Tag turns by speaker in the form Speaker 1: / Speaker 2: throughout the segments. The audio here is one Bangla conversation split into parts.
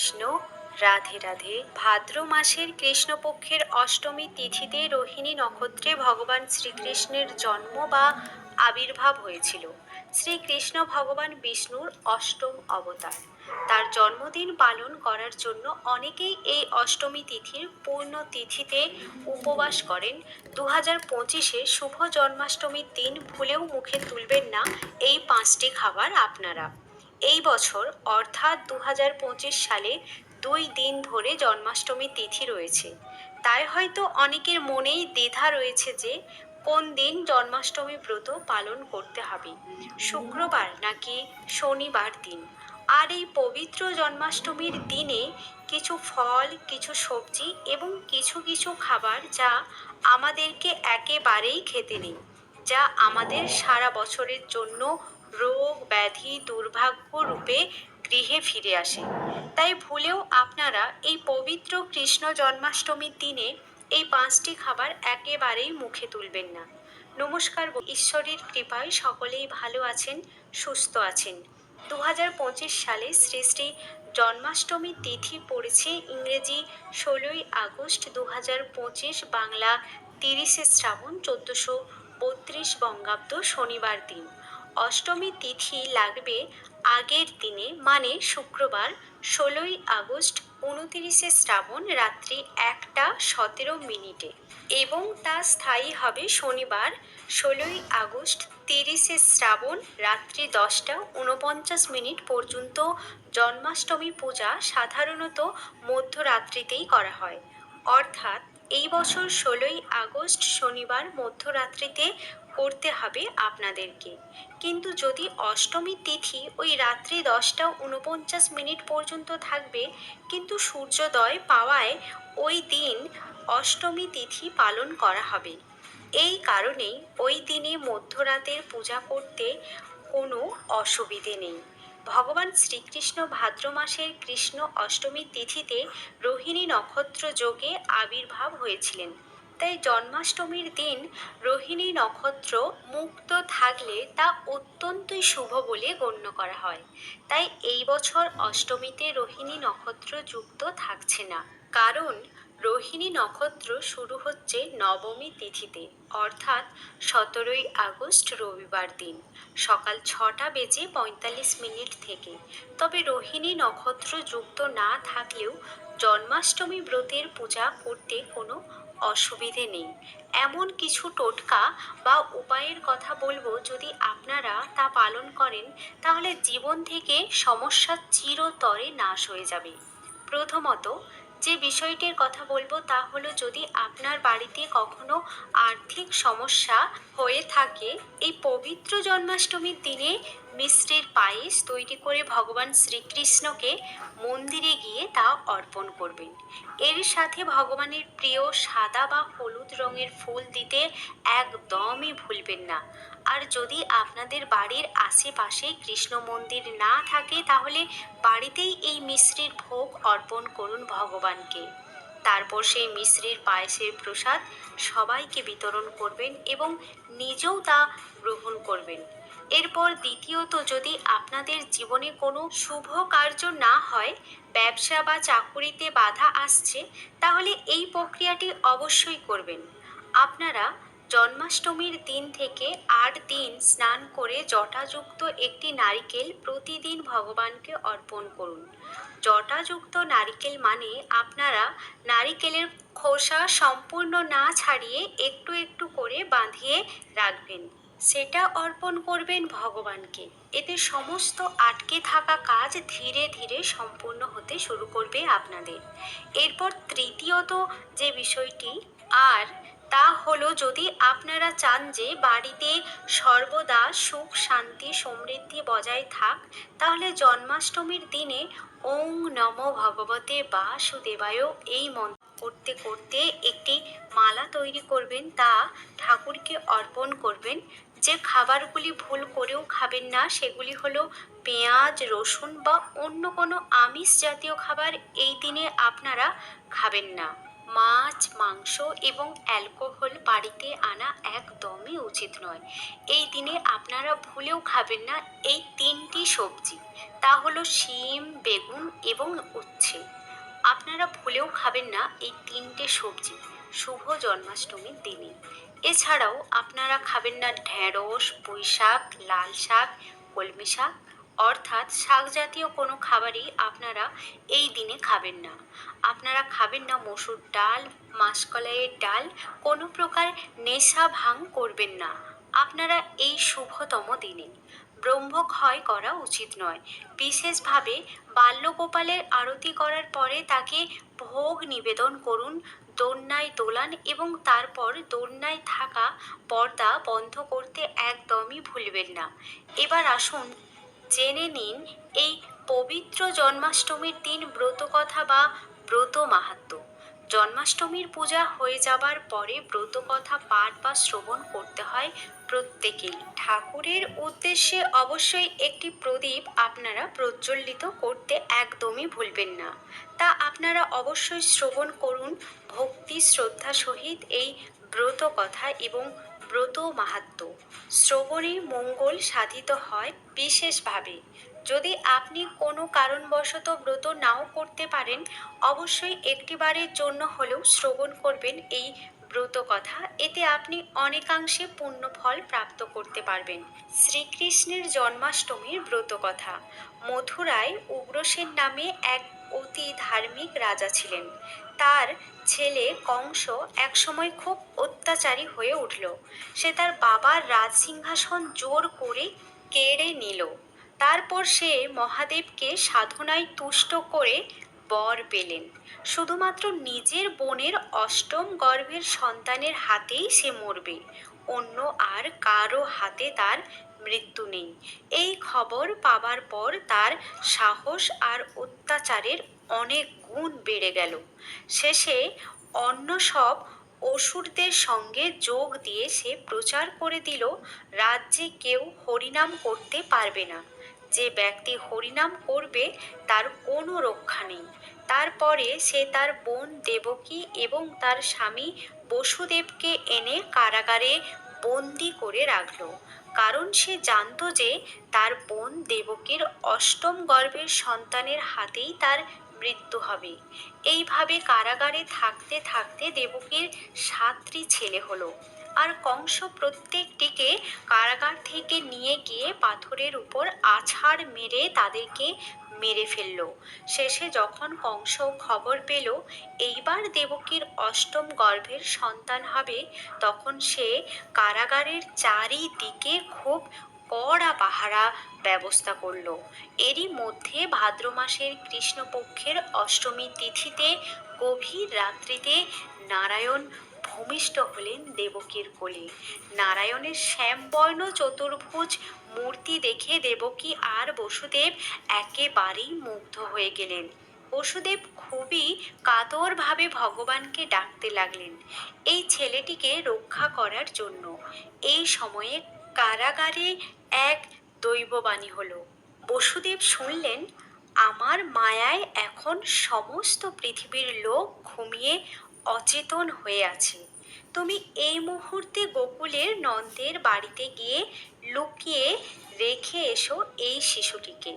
Speaker 1: কৃষ্ণ রাধে রাধে ভাদ্র মাসের কৃষ্ণপক্ষের অষ্টমী তিথিতে রোহিণী নক্ষত্রে ভগবান শ্রীকৃষ্ণের জন্ম বা আবির্ভাব হয়েছিল শ্রীকৃষ্ণ ভগবান বিষ্ণুর অষ্টম অবতার তার জন্মদিন পালন করার জন্য অনেকেই এই অষ্টমী তিথির পূর্ণ তিথিতে উপবাস করেন দু হাজার পঁচিশে শুভ জন্মাষ্টমীর দিন ভুলেও মুখে তুলবেন না এই পাঁচটি খাবার আপনারা এই বছর অর্থাৎ দু হাজার পঁচিশ সালে দুই দিন ধরে জন্মাষ্টমী তিথি রয়েছে তাই হয়তো অনেকের মনেই দ্বিধা রয়েছে যে কোন দিন জন্মাষ্টমী ব্রত পালন করতে হবে শুক্রবার নাকি শনিবার দিন আর এই পবিত্র জন্মাষ্টমীর দিনে কিছু ফল কিছু সবজি এবং কিছু কিছু খাবার যা আমাদেরকে একেবারেই খেতে নেই যা আমাদের সারা বছরের জন্য রোগ ব্যাধি দুর্ভাগ্য রূপে গৃহে ফিরে আসে তাই ভুলেও আপনারা এই পবিত্র কৃষ্ণ জন্মাষ্টমীর দিনে এই পাঁচটি খাবার একেবারেই মুখে তুলবেন না নমস্কার ঈশ্বরের কৃপায় সকলেই ভালো আছেন সুস্থ আছেন দু সালে শ্রী শ্রী জন্মাষ্টমী তিথি পড়েছে ইংরেজি ষোলোই আগস্ট দু বাংলা তিরিশে শ্রাবণ চোদ্দোশো বত্রিশ বঙ্গাব্দ শনিবার দিন অষ্টমী তিথি লাগবে আগের দিনে মানে শুক্রবার ষোলোই আগস্ট উনতিরিশে শ্রাবণ রাত্রি একটা সতেরো মিনিটে এবং তা স্থায়ী হবে শনিবার ষোলোই আগস্ট তিরিশে শ্রাবণ রাত্রি দশটা উনপঞ্চাশ মিনিট পর্যন্ত জন্মাষ্টমী পূজা সাধারণত মধ্যরাত্রিতেই করা হয় অর্থাৎ এই বছর ষোলোই আগস্ট শনিবার মধ্যরাত্রিতে করতে হবে আপনাদেরকে কিন্তু যদি অষ্টমী তিথি ওই রাত্রি দশটা উনপঞ্চাশ মিনিট পর্যন্ত থাকবে কিন্তু সূর্যোদয় পাওয়ায় ওই দিন অষ্টমী তিথি পালন করা হবে এই কারণেই ওই দিনে মধ্যরাতের পূজা করতে কোনো অসুবিধে নেই ভগবান শ্রীকৃষ্ণ ভাদ্র মাসের কৃষ্ণ অষ্টমীর তিথিতে রোহিণী নক্ষত্র যোগে আবির্ভাব হয়েছিলেন তাই জন্মাষ্টমীর দিন রোহিণী নক্ষত্র মুক্ত থাকলে তা অত্যন্তই শুভ বলে গণ্য করা হয় তাই এই বছর অষ্টমীতে রোহিণী নক্ষত্র যুক্ত থাকছে না কারণ রোহিণী নক্ষত্র শুরু হচ্ছে নবমী তিথিতে অর্থাৎ সতেরোই আগস্ট রবিবার দিন সকাল ছটা বেজে পঁয়তাল্লিশ মিনিট থেকে তবে রোহিণী নক্ষত্র যুক্ত না থাকলেও জন্মাষ্টমী ব্রতের পূজা করতে কোনো অসুবিধে নেই এমন কিছু টোটকা বা উপায়ের কথা বলবো যদি আপনারা তা পালন করেন তাহলে জীবন থেকে সমস্যা চিরতরে নাশ হয়ে যাবে প্রথমত যে বিষয়টির কথা বলবো তা হলো যদি আপনার বাড়িতে কখনো আর্থিক সমস্যা হয়ে থাকে এই পবিত্র জন্মাষ্টমীর দিনে মিষ্টির পায়েস তৈরি করে ভগবান শ্রীকৃষ্ণকে মন্দিরে গিয়ে তা অর্পণ করবেন এর সাথে ভগবানের প্রিয় সাদা বা হলুদ রঙের ফুল দিতে একদমই ভুলবেন না আর যদি আপনাদের বাড়ির আশেপাশে কৃষ্ণ মন্দির না থাকে তাহলে বাড়িতেই এই মিশ্রির ভোগ অর্পণ করুন ভগবানকে তারপর সেই মিশ্রির পায়েসের প্রসাদ সবাইকে বিতরণ করবেন এবং নিজেও তা গ্রহণ করবেন এরপর দ্বিতীয়ত যদি আপনাদের জীবনে কোনো শুভ কার্য না হয় ব্যবসা বা চাকুরিতে বাধা আসছে তাহলে এই প্রক্রিয়াটি অবশ্যই করবেন আপনারা জন্মাষ্টমীর দিন থেকে আট দিন স্নান করে জটাযুক্ত একটি নারিকেল প্রতিদিন ভগবানকে অর্পণ করুন জটাযুক্ত নারিকেল মানে আপনারা নারিকেলের খোসা সম্পূর্ণ না ছাড়িয়ে একটু একটু করে বাঁধিয়ে রাখবেন সেটা অর্পণ করবেন ভগবানকে এতে সমস্ত আটকে থাকা কাজ ধীরে ধীরে সম্পূর্ণ হতে শুরু করবে আপনাদের এরপর তৃতীয়ত যে বিষয়টি আর তা হলো যদি আপনারা চান যে বাড়িতে সর্বদা সুখ শান্তি সমৃদ্ধি বজায় থাক তাহলে জন্মাষ্টমীর দিনে ওং নম ভগবতে বাসুদেবায় এই মন্ত্র করতে করতে একটি মালা তৈরি করবেন তা ঠাকুরকে অর্পণ করবেন যে খাবারগুলি ভুল করেও খাবেন না সেগুলি হলো পেঁয়াজ রসুন বা অন্য কোনো আমিষ জাতীয় খাবার এই দিনে আপনারা খাবেন না মাছ মাংস এবং অ্যালকোহল বাড়িতে আনা একদমই উচিত নয় এই দিনে আপনারা ভুলেও খাবেন না এই তিনটি সবজি তা হলো শিম বেগুন এবং উচ্ছে আপনারা ভুলেও খাবেন না এই তিনটে সবজি শুভ জন্মাষ্টমীর দিনে এছাড়াও আপনারা খাবেন না ঢ্যাঁড়স পুঁই শাক লাল শাক কলমি শাক অর্থাৎ শাক জাতীয় কোনো খাবারই আপনারা এই দিনে খাবেন না আপনারা খাবেন না মসুর ডাল মাসকলাইয়ের ডাল কোনো প্রকার নেশা ভাঙ করবেন না আপনারা এই শুভতম দিনে ব্রহ্মক্ষয় করা উচিত নয় বিশেষভাবে বাল্যগোপালের আরতি করার পরে তাকে ভোগ নিবেদন করুন দোলনায় দোলান এবং তারপর দোলনায় থাকা পর্দা বন্ধ করতে একদমই ভুলবেন না এবার আসুন জেনে নিন এই পবিত্র জন্মাষ্টমীর দিন ব্রতকথা বা ব্রত মাহাত্ম জন্মাষ্টমীর পূজা হয়ে যাবার পরে ব্রতকথা পাঠ বা শ্রবণ করতে হয় প্রত্যেকেই ঠাকুরের উদ্দেশ্যে অবশ্যই একটি প্রদীপ আপনারা প্রজ্বলিত করতে একদমই ভুলবেন না তা আপনারা অবশ্যই শ্রবণ করুন ভক্তি শ্রদ্ধা সহিত এই ব্রত কথা এবং ব্রত মাহাত্ম শ্রবণে মঙ্গল সাধিত হয় বিশেষভাবে যদি আপনি কোনো কারণবশত ব্রত নাও করতে পারেন অবশ্যই একটিবারের জন্য হলেও শ্রবণ করবেন এই ব্রত কথা এতে আপনি অনেকাংশে পূর্ণ ফল প্রাপ্ত করতে পারবেন শ্রীকৃষ্ণের জন্মাষ্টমীর ব্রত কথা মথুরায় উগ্রসেন নামে এক অতি ধার্মিক রাজা ছিলেন তার ছেলে কংস একসময় খুব অত্যাচারী হয়ে উঠল সে তার বাবার রাজসিংহাসন জোর করে কেড়ে নিল তারপর সে মহাদেবকে সাধনায় তুষ্ট করে বর পেলেন শুধুমাত্র নিজের বোনের অষ্টম গর্ভের সন্তানের হাতেই সে মরবে অন্য আর কারো হাতে তার মৃত্যু নেই এই খবর পাবার পর তার সাহস আর অত্যাচারের অনেক গুণ বেড়ে গেল শেষে অন্য সব অসুরদের সঙ্গে যোগ দিয়ে সে প্রচার করে দিল রাজ্যে কেউ হরিনাম করতে পারবে না যে ব্যক্তি হরিনাম করবে তার কোনো রক্ষা নেই তারপরে সে তার বোন দেবকী এবং তার স্বামী বসুদেবকে এনে কারাগারে বন্দি করে রাখল কারণ সে জানত যে তার বোন দেবকীর অষ্টম গর্ভের সন্তানের হাতেই তার মৃত্যু হবে এইভাবে কারাগারে থাকতে থাকতে দেবকীর সাতটি ছেলে হলো আর কংস প্রত্যেকটিকে কারাগার থেকে নিয়ে গিয়ে পাথরের উপর আছাড় মেরে তাদেরকে মেরে ফেলল শেষে যখন কংস খবর পেল এইবার দেবকীর অষ্টম গর্ভের সন্তান হবে তখন সে কারাগারের চারিদিকে খুব কড়া পাহারা ব্যবস্থা করল এরই মধ্যে ভাদ্র মাসের কৃষ্ণপক্ষের অষ্টমী তিথিতে গভীর রাত্রিতে নারায়ণ ভূমিষ্ঠ হলেন দেবকীর কোলে নারায়ণের শ্যামবর্ণ চতুর্ভুজ মূর্তি দেখে দেবকী আর বসুদেব একেবারেই মুগ্ধ হয়ে গেলেন বসুদেব খুবই কাতরভাবে ভগবানকে ডাকতে লাগলেন এই ছেলেটিকে রক্ষা করার জন্য এই সময়ে কারাগারে এক দৈববাণী হলো বসুদেব শুনলেন আমার মায়ায় এখন সমস্ত পৃথিবীর লোক ঘুমিয়ে অচেতন হয়ে আছে তুমি এই মুহূর্তে গোকুলের নন্দের বাড়িতে গিয়ে লুকিয়ে রেখে এসো এই শিশুটিকে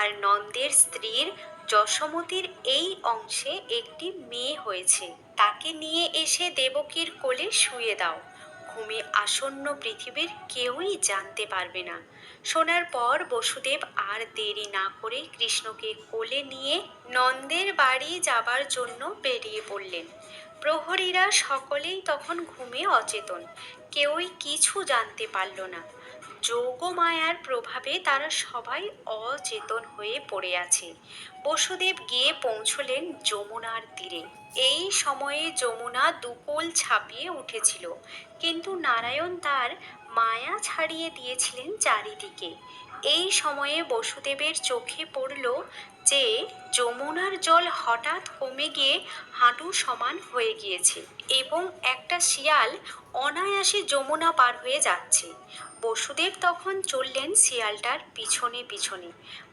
Speaker 1: আর নন্দের স্ত্রীর যশমতির এই অংশে একটি মেয়ে হয়েছে তাকে নিয়ে এসে দেবকীর কোলে শুয়ে দাও ঘুমে আসন্ন পৃথিবীর কেউই জানতে পারবে না শোনার পর বসুদেব আর দেরি না করে কৃষ্ণকে কোলে নিয়ে নন্দের বাড়ি যাবার জন্য বেরিয়ে পড়লেন প্রহরীরা সকলেই তখন ঘুমে অচেতন কেউই কিছু জানতে পারল না যোগমায়ার প্রভাবে তারা সবাই অচেতন হয়ে পড়ে আছে বসুদেব গিয়ে পৌঁছলেন যমুনার তীরে এই সময়ে যমুনা দুকোল ছাপিয়ে উঠেছিল কিন্তু নারায়ণ তার মায়া ছাড়িয়ে দিয়েছিলেন চারিদিকে এই সময়ে বসুদেবের চোখে পড়ল যে যমুনার জল হঠাৎ কমে গিয়ে হাঁটু সমান হয়ে গিয়েছে এবং একটা শিয়াল অনায়াসে যমুনা পার হয়ে যাচ্ছে বসুদেব তখন চললেন শিয়ালটার পিছনে পিছনে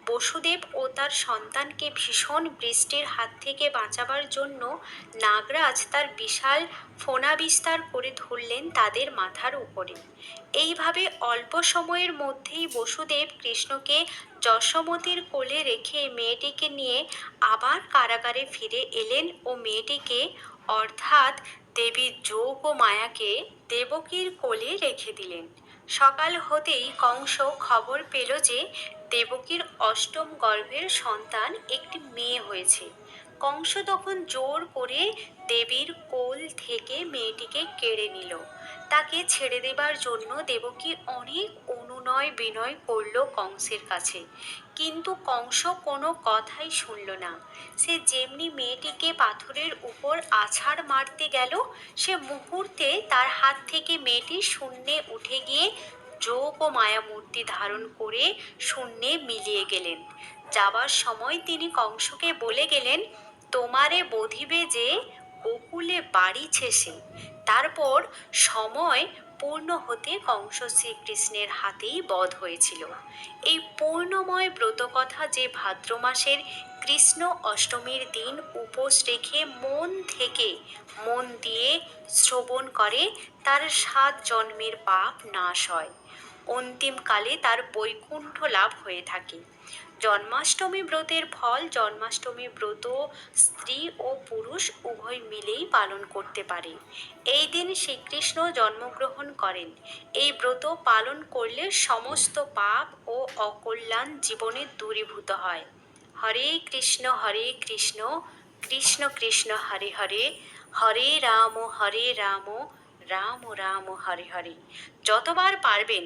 Speaker 1: বসুদেব ও তার সন্তানকে ভীষণ বৃষ্টির হাত থেকে বাঁচাবার জন্য নাগরাজ তার বিশাল ফোনা বিস্তার করে ধরলেন তাদের মাথার উপরে এইভাবে অল্প সময়ের মধ্যেই বসুদেব কৃষ্ণকে যশমতির কোলে রেখে মেয়েটিকে নিয়ে আবার কারাগারে ফিরে এলেন ও মেয়েটিকে অর্থাৎ দেবীর যোগ ও মায়াকে দেবকীর কোলে রেখে দিলেন সকাল হতেই কংস খবর পেল যে দেবকীর অষ্টম গর্ভের সন্তান একটি মেয়ে হয়েছে কংস তখন জোর করে দেবীর কোল থেকে মেয়েটিকে কেড়ে নিল তাকে ছেড়ে দেবার জন্য দেবকী অনেক অনুনয় বিনয় করল কংসের কাছে কিন্তু কংস কোনো কথাই শুনল না সে যেমনি মেয়েটিকে পাথরের উপর আছাড় মারতে গেল সে মুহূর্তে তার হাত থেকে মেয়েটি শূন্যে উঠে গিয়ে যোগ ও মায়ামূর্তি ধারণ করে শূন্যে মিলিয়ে গেলেন যাবার সময় তিনি কংসকে বলে গেলেন তোমারে বধিবে যে বকুলে বাড়ি ছেসে তারপর সময় পূর্ণ হতে কংস শ্রীকৃষ্ণের হাতেই বধ হয়েছিল এই পূর্ণময় ব্রতকথা যে ভাদ্র মাসের কৃষ্ণ অষ্টমীর দিন উপোস রেখে মন থেকে মন দিয়ে শ্রবণ করে তার সাত জন্মের পাপ নাশ হয় অন্তিমকালে তার বৈকুণ্ঠ লাভ হয়ে থাকে জন্মাষ্টমী ব্রতের ফল জন্মাষ্টমী ব্রত স্ত্রী ও পুরুষ উভয় মিলেই পালন করতে পারে এই দিন শ্রীকৃষ্ণ জন্মগ্রহণ করেন এই ব্রত পালন করলে সমস্ত পাপ ও অকল্যাণ জীবনে দূরীভূত হয় হরে কৃষ্ণ হরে কৃষ্ণ কৃষ্ণ কৃষ্ণ হরে হরে হরে রাম হরে রাম রাম রাম হরে হরে যতবার পারবেন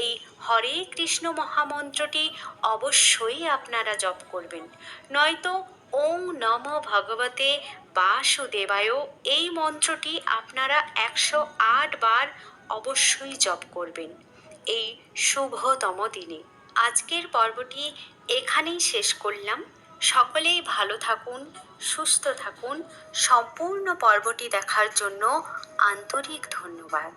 Speaker 1: এই হরে কৃষ্ণ মহামন্ত্রটি অবশ্যই আপনারা জপ করবেন নয়তো ওং নম ভগবতে বাসুদেবায় এই মন্ত্রটি আপনারা একশো আট বার অবশ্যই জপ করবেন এই শুভতম দিনে আজকের পর্বটি এখানেই শেষ করলাম সকলেই ভালো থাকুন সুস্থ থাকুন সম্পূর্ণ পর্বটি দেখার জন্য আন্তরিক ধন্যবাদ